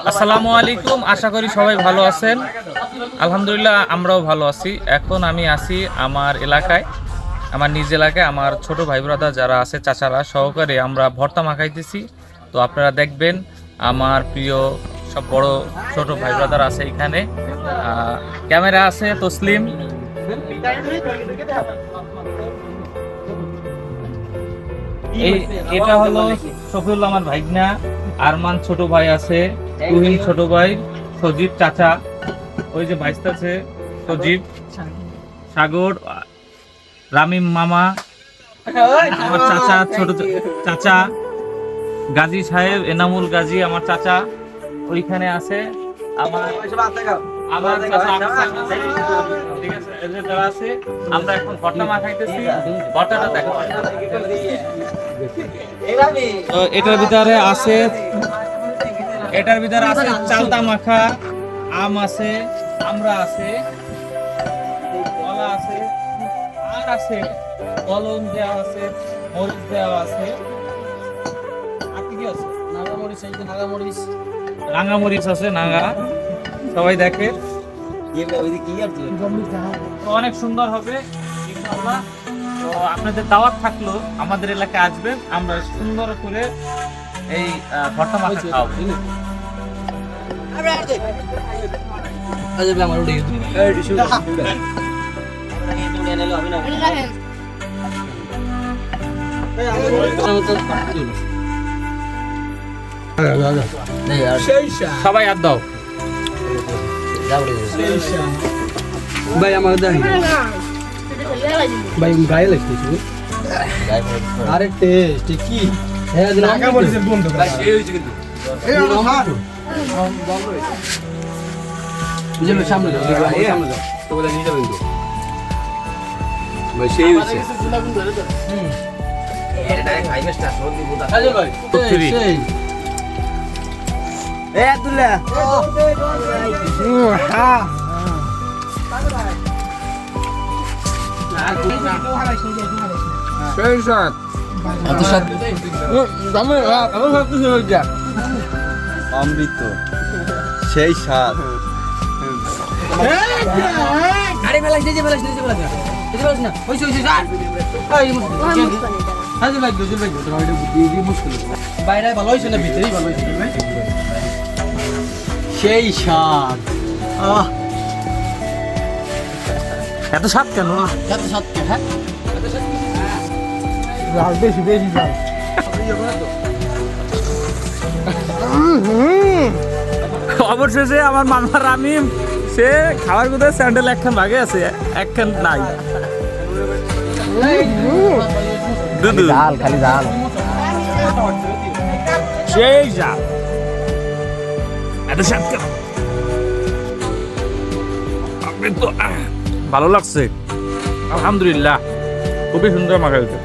আসসালামু আলাইকুম, আশা করি সবাই ভালো আছেন। আলহামদুলিল্লাহ, আমরাও ভালো আছি। এখন আমি আছি আমার এলাকায়, আমার নিজ এলাকায়, আমার ছোট ভাই ব্রাদার যারা আছে, চাচারা সহকারে আমরা ভর্তা মাখাইতেছি। তো আপনারা দেখবেন, আমার প্রিয় সব বড় ছোট ভাই ব্রাদার আছে এখানে। ক্যামেরা আছে, তসলিম। এটা হলো শফিউল্লাহ আমার ভাইগনা। আরমান ছোট ভাই আছে। তুহিন ছোট ভাই সজীব চাচা ওই যে ভাইস্তা আছে সজীব সাগর রামিম মামা আমার চাচা ছোট চাচা গাজী সাহেব এনামুল গাজী আমার চাচা ওইখানে আছে আমার আমার। ঠিক আছে, যারা আছে, আমরা এখন ভর্তা মাখাইতেছি দেখো এটার ভিতরে আছে এটার ভিতরে আছে চালতা মাখা আম আছে আমরা আছে কলা আছে আর আছে কলম দেওয়া আছে মরিচ দেওয়া আছে। আর কি কি আছে? রাঙা মরিচ আছে নাঙ্গা সবাই দেখে। তো অনেক সুন্দর হবে ইনশাআল্লাহ। তো আপনাদের দাওয়াত থাকল আমাদের এলাকায় আসবেন আমরা সুন্দর করে এই ভর্তা মাখা খাওয়াবো। সবাই আর দাও। ভাই আমার দাহি ভাই গায়ে লাগতেছে। আরে টেস্ট কি? নাকা বলেছে বন্ধু ভাই সেই হইছে কিন্তু। এই আমার বুঝলে সামনে যাও সামনে নিয়ে যাবেন তো সেই সাত এত সাত সাত হয়ে অমৃত সেই স্বাদ। আরে ফেলাস নিজে ফেলাস নিজে ফেলাস নিজে ফেলাস না। হইছে হইছে স্যার এই হাজি ভাই দুজন ভাই তোমার এটা বুদ্ধি মুশকিল বাইরে ভালো হইছে না ভিতরেই ভালো হইছে সেই স্বাদ। আহ। এত স্বাদ কেন? এত স্বাদ কে হ্যাঁ? বেশি বেশি যাও অবশেষে আমার মামা রামিম সে খাবার কোথায়? স্যান্ডেল একখান লাগে আছে একখান নাই। ডাল খালি ডাল সেই যা। এত স্বাদ কেন? আপনি তো আহ, ভালো লাগছে। আলহামদুলিল্লাহ। খুবই সুন্দর মাখা হয়েছে।